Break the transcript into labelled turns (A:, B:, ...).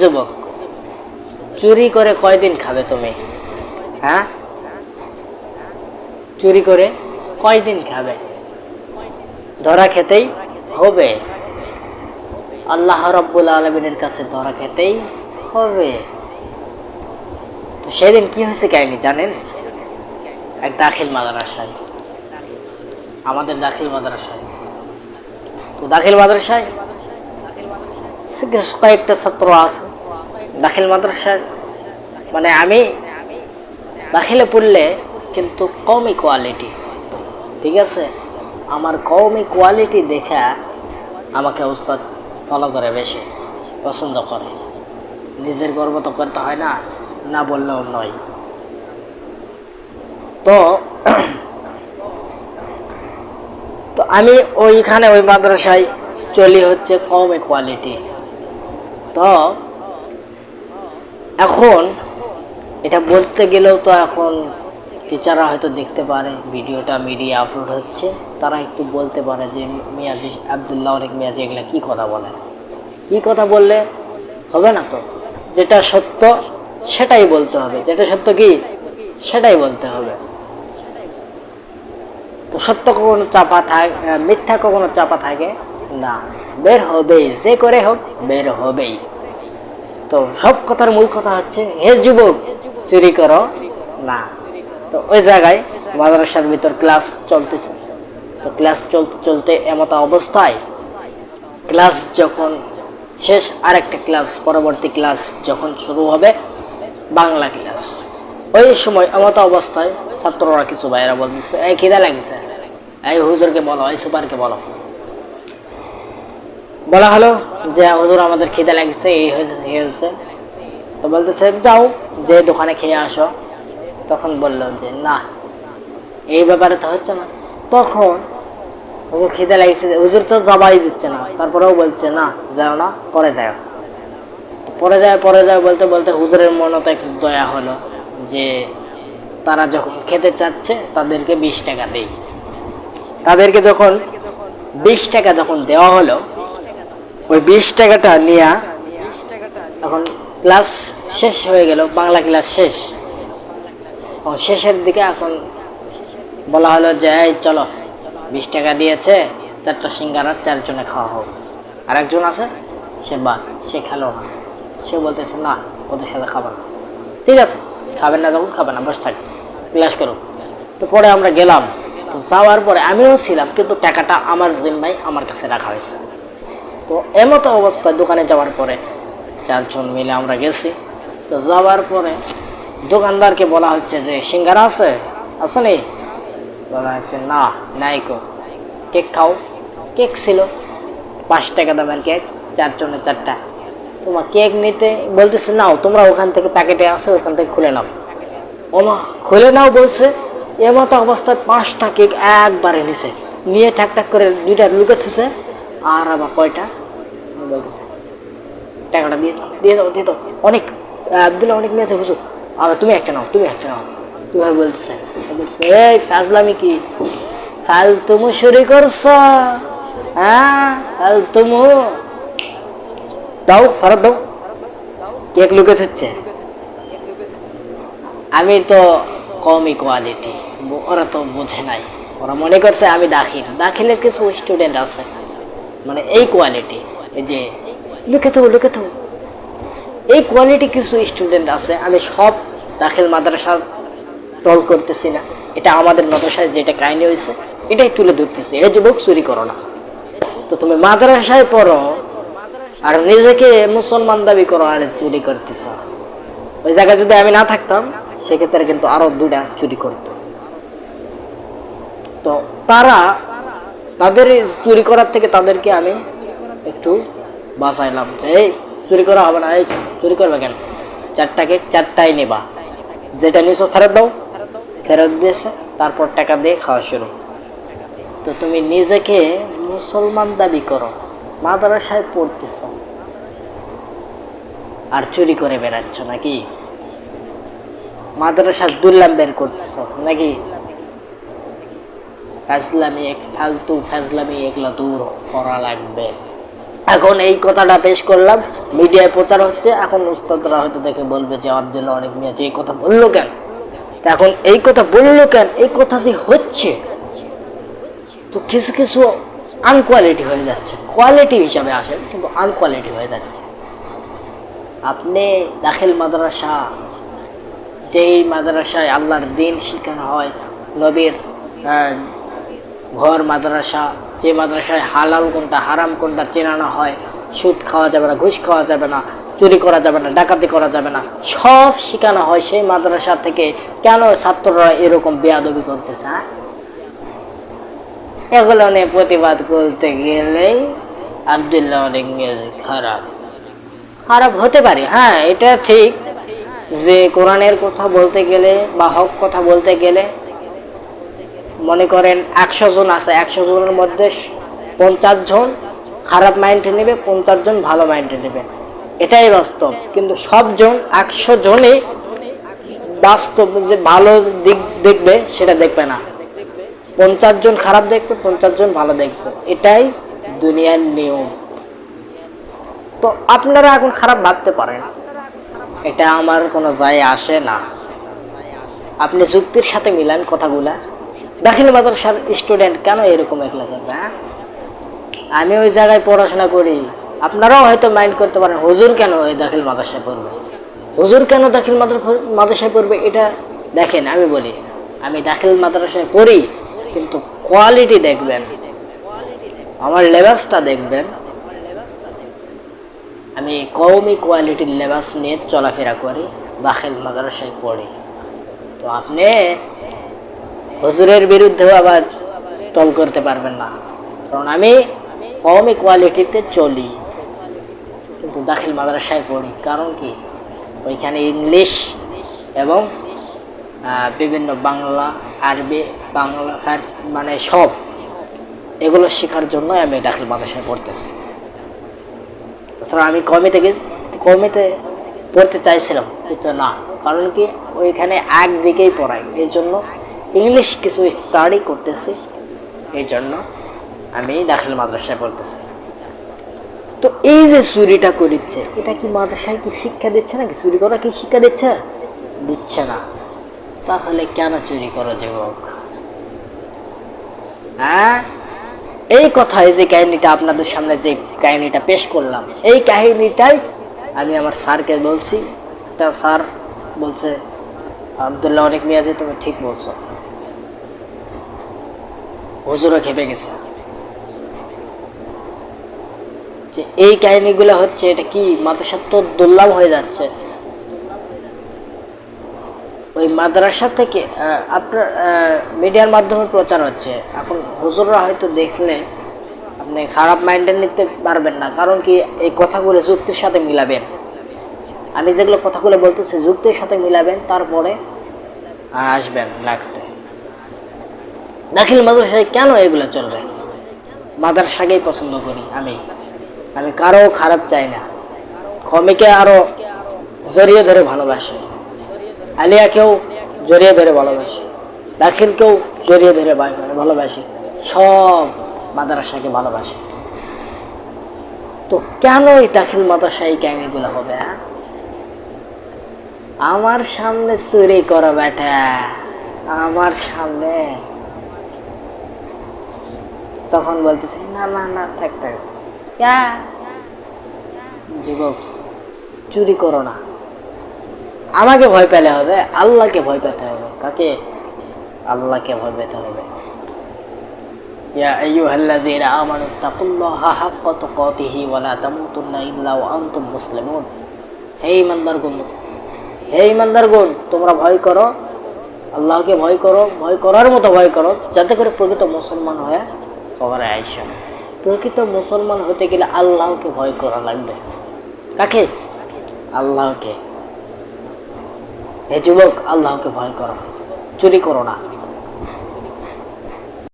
A: যুবক চুরি করে কয়দিন খাবে তুমি? হ্যাঁ? চুরি করে কয়দিন খাবে? ধরা খেতেই হবে। আল্লাহ রব্বুল আলমিনের কাছে ধরা খেতেই হবে। তো সেদিন কি হয়েছে কাহিনি জানেন? এক দাখিল মাদ্রাসায়। আমাদের দাখিল মাদ্রাসায়। তো দাখিল মাদ্রাসায় কয়েকটা ছাত্র আছে। দাখিল মাদ্রাসায় মানে আমি দাখিলে পড়লে কিন্তু কমই কোয়ালিটি। ঠিক আছে? আমার কমই কোয়ালিটি দেখা আমাকে উস্তাদ ফলো করে বেশি, পছন্দ করে। নিজের গর্ব তো করতে হয় না না বললেও নয়। তো তো আমি ওইখানে ওই মাদ্রাসায় চলি হচ্ছে কমে কোয়ালিটি। তো এখন, এটা বলতে গেলেও তো এখন টিচাররা হয়তো দেখতে পারে, ভিডিওটা মিডিয়া আপলোড হচ্ছে। তারা একটু বলতে পারে যে, মিয়াজি আবদুল্লাহ অনেক মিয়াজি, এগুলা কী কথা বলে? কী কথা বললে হবে না তো? যেটা সত্য, সেটাই বলতে হবে। যেটা সত্য কি? সেটাই বলতে হবে। তো সত্য কখনো চাপা থাকে, মিথ্যা কখনো চাপা থাকে না। বের হবেই, যে করে হোক, বের হবেই। তো সব কথার মূল কথা হচ্ছে, হে যুবক, চুরি করো। না। তো ওই জায়গায় মাদ্রাসার ভিতর ক্লাস চলতেছে। তো ক্লাস চলতে চলতে এমত অবস্থায় ক্লাস যখন শেষ, আরেকটা ক্লাস, পরবর্তী ক্লাস যখন শুরু হবে, বাংলা ক্লাস। ওই সময় এমত অবস্থায় ছাত্ররা কিছু ভাইয়েরা বলতেছে, এই খিদা লাগছে। এই হুজুরকে বলো, এই সুপারকে বলো। বলা হলো যে হুজুর, আমাদের খিদে লাগছে, এই হয়েছে হয়েছে। তো বলতেছে, যাও, যে দোকানে খেয়ে আসো। তখন বলল যে, না, এই ব্যাপারে তো হচ্ছে না। তখন হুজুর খিদে লাগছে, হুজুর তো জবাই দিচ্ছে না। তারপরেও বলছে, না, যাও না, পরে যাও। পরে যায় পরে যায় বলতে বলতে হুজুরের মনে তো একটু দয়া হলো যে, তারা যখন খেতে চাচ্ছে, তাদেরকে বিশ টাকা দেই। তাদেরকে যখন বিশ টাকা যখন দেওয়া হলো ওই বিশ টাকাটা নিয়ে এখন ক্লাস শেষ হয়ে গেল, বাংলা ক্লাস শেষ। ও শেষের দিকে এখন বলা হলো যে, এই চলো, বিশ টাকা দিয়েছে, চারটা সিঙ্গারা, চারজনে খাওয়া হোক। আর একজন আছে, সে বা সে খেলো না। সে বলতেছে, না, ওদের সাথে খাবে না। ঠিক আছে খাবেন না যখন, খাবে না, বসে থাকি ক্লাস করুন তো পরে আমরা গেলাম। তো যাওয়ার পরে আমিও ছিলাম, কিন্তু টাকাটা আমার জিম্মায় আমার কাছে রাখা হয়েছে। তো এমতো অবস্থায় দোকানে যাওয়ার পরে চারজন মিলে আমরা গেছি। তো যাওয়ার পরে দোকানদারকে বলা হচ্ছে যে, সিঙ্গারা আছে? আছে নি? বলা হচ্ছে, না, নাই কো কেক খাও। কেক ছিল। পাঁচ টাকা দামের কেক চারজনের চারটা। তোমার কেক নিতে বলতেছে, নাও, তোমরা ওখান থেকে প্যাকেটে আসো, ওখান থেকে খুলে নাও। ওমা, খুলে নাও বলছে। এমতো অবস্থায় পাঁচটা কেক একবারে নিছে। নিয়ে ঠাক ঠাক করে দুইটা লুকে থুছে আর আবার কয়টা? বলতেছে। টাকাটা দিয়ে দাও দিয়ে দাও দিয়ে দাও। অনেক অনেক তুমি একটা নাও, তুমি একটা নাও। বলতেছে। বলছে এই ফাজলামি কি? করছ? হ্যাঁ দাও, ফেরত দাও। কেক লুকে আমি তো কমই কোয়ালিটি ওরা তো বোঝে নাই। ওরা মনে করছে আমি দাখিল। দাখিলের কিছু স্টুডেন্ট আছে। মানে এই কোয়ালিটি যে এই কোয়ালিটি কিছু স্টুডেন্ট আছে, আমি সব দাখিল মাদ্রাসা দল করতেছি না। এটা আমাদের মাদ্রাসায় যেটা কাহিনী হয়েছে, এটাই তুলে ধরতেছি। যুবক চুরি করো না। তো তুমি মাদ্রাসায় পড়ো, আর নিজেকে মুসলমান দাবি করো, আর চুরি করতেছ। ওই জায়গায় যদি আমি না থাকতাম, সেক্ষেত্রে কিন্তু আরও দুটা চুরি করত। তো তারা, তাদের চুরি করার থেকে তাদেরকে আমি একটু বাঁচাইলাম যে, এই, চুরি করা হবে না, এই, চুরি করবে কেন? চারটাকে, চারটাই নেবা। যেটা নিছো ফেরত দাও। ফেরত দিয়েছে, তারপর টাকা দিয়ে খাওয়া শুরু। তো তুমি নিজেকে মুসলমান দাবি করো, মাদ্রাসায় পড়তেছ আর চুরি করে বেড়াচ্ছ নাকি? মাদ্রাসার দুল্লাম বের করতেছ নাকি? ফাজলামি এক, ফালতু ফাজলামি এগুলো দূর করা লাগবে। এখন এই কথাটা পেশ করলাম। মিডিয়ায় প্রচার হচ্ছে। এখন উস্তাদরা হয়তো দেখে বলবে যে, আবদুল্লাহ অনেক মিয়া এই কথা বলল কেন? এখন এই কথা বলল কেন? এই কথা যে হচ্ছে, তো কিছু কিছু আনকোয়ালিটি হয়ে যাচ্ছে। কোয়ালিটি হিসাবে আসে, কিন্তু আনকোয়ালিটি হয়ে যাচ্ছে। আপনি দাখিল মাদ্রাসা, যেই মাদ্রাসায় আল্লাহর দিন শেখানো হয়, নবীর ঘর মাদ্রাসা যে মাদ্রাসায় হালাল কোনটা, হারাম কোনটা চেনানো হয়, সুদ খাওয়া যাবে না, ঘুষ খাওয়া যাবে না, চুরি করা যাবে না, ডাকাতি করা যাবে না, সব শেখানো হয় সেই মাদ্রাসা থেকে কেন ছাত্ররা এরকম বেয়াদবি করতেছে হ্যাঁ? এগুলো নিয়ে প্রতিবাদ করতে গেলেই আবদুল্লাহ মিউজিক খারাপ। খারাপ হতে পারে হ্যাঁ এটা ঠিক যে কোরআনের কথা বলতে গেলে বা হক কথা বলতে গেলে মনে করেন একশো জন আছে, একশো জনের মধ্যে পঞ্চাশ জন খারাপ মাইন্ডে নেবে, পঞ্চাশ জন ভালো মাইন্ডে নেবে। এটাই বাস্তব। কিন্তু সবজন একশো জনই বাস্তব যে ভালো দিক দেখবে, সেটা দেখবে না। পঞ্চাশ জন খারাপ দেখবে, পঞ্চাশ জন ভালো দেখবে। এটাই দুনিয়ার নিয়ম। তো আপনারা এখন খারাপ ভাবতে পারেন। এটা আমার কোনো যায় আসে না। আপনি যুক্তির সাথে মিলান কথাগুলা। দাখিল মাদ্রাসার স্টুডেন্ট কেন এরকম একলা করবে হ্যাঁ? আমি ওই জায়গায় পড়াশোনা করি। আপনারাও হয়তো মাইন্ড করতে পারেন, হুজুর কেন ওই দাখিল মাদ্রাসায় পড়বে? হুজুর কেন দাখিল মাদ্রাসা- মাদ্রাসায় পড়বে? এটা দেখেন, আমি বলি, আমি দাখিল মাদ্রাসায় পড়ি, কিন্তু কোয়ালিটি দেখবেন, আমার লেবাসটা দেখবেন, আমি কওমি কোয়ালিটির লেবাস নিয়ে চলাফেরা করি, দাখিল মাদ্রাসায় পড়ি। তো আপনি হুজুরের বিরুদ্ধেও আবার টল করতে পারবেন না। কারণ আমি কওমি কোয়ালিটিতে চলি, কিন্তু দাখিল মাদ্রাসায় পড়ি। কারণ কি? ওইখানে ইংলিশ এবং বিভিন্ন বাংলা, আরবি, বাংলা, ফার্স মানে সব এগুলো শেখার জন্য আমি দাখিল মাদ্রাসায় পড়তেছি। তাছাড়া আমি কমিতে গেছি কমিতে পড়তে চাইছিলাম, কিন্তু না। কারণ কি? ওইখানে একদিকেই পড়াই এই জন্য ইংলিশ কিছু স্টাডি করতেছি। এই জন্য আমি দাখিল মাদ্রাসায় পড়তেছি। তো এই যে চুরিটা করিচ্ছে এটা কি মাদ্রাসায় কি শিক্ষা দিচ্ছে নাকি? চুরি করা কি শিক্ষা দিচ্ছে? দিচ্ছে না। তাহলে কেন চুরি করো যুবক? হ্যাঁ? এই কথায় যে কাহিনীটা আপনাদের সামনে যে কাহিনীটা পেশ করলাম এই কাহিনীটাই আমি আমার স্যারকে বলছি। তা স্যার বলছে আবদুল্লাহ অনেক মিয়াজি তুমি ঠিক বলছো। হুজুরও খেপে গেছে। যে এই কাহিনীগুলো হচ্ছে, এটা কি মাদ্রাসার তো দুর্লভ হয়ে যাচ্ছে। ওই মাদ্রাসা থেকে আপনার মিডিয়ার মাধ্যমে প্রচার হচ্ছে। এখন হুজুররা হয়তো দেখলে আপনি খারাপ মাইন্ডে নিতে পারবেন না, কারণ কি এই কথাগুলো যুক্তির সাথে মিলাবেন। আমি যেগুলো কথাগুলো বলতেছি, যুক্তির সাথে মিলাবেন, তারপরে আসবেন লাগতে। দাখিল মাদ্রাসায় কেন এগুলো চলবে? মাদ্রাসাকেই পছন্দ করি আমি। আমি কারও খারাপ চাই না। কমিকে আরও জড়িয়ে ধরে ভালোবাসি। আলিয়াকেও জড়িয়ে ধরে ভালোবাসি। দাখিলকেও জড়িয়ে ধরে ভালোবাসি। সব মাদ্রাসাকে ভালোবাসি। তো কেন এই দাখিল মাদ্রাসা এই কাহিনীগুলো হবে হ্যাঁ? আমার সামনে চুরি করো বেটা। আমার সামনে তখন বলতেছে না না না থাক থাক ইয়া। যুবক চুরি করো না আমাকে ভয় পেলে হবে আল্লাহকে ভয় পেতে হবে কাকে আল্লাহকে ভয় পেতে হবে يا أيها الذين آمنوا اتقوا الله حق تقاته ولا تموتن إلا وأنتم مسلمون হে ইমানদারগণ হে ইমানদারগণ তোমরা ভয় করো আল্লাহকে ভয় করো ভয় করার মতো ভয় করো যাতে করে প্রকৃত মুসলমান হয়ে কবরে আইসো প্রকৃত মুসলমান হতে গেলে আল্লাহকে ভয় করা লাগবে। কাকে? আল্লাহকে। হে যুবক, আল্লাহকে ভয় করো। চুরি করো না।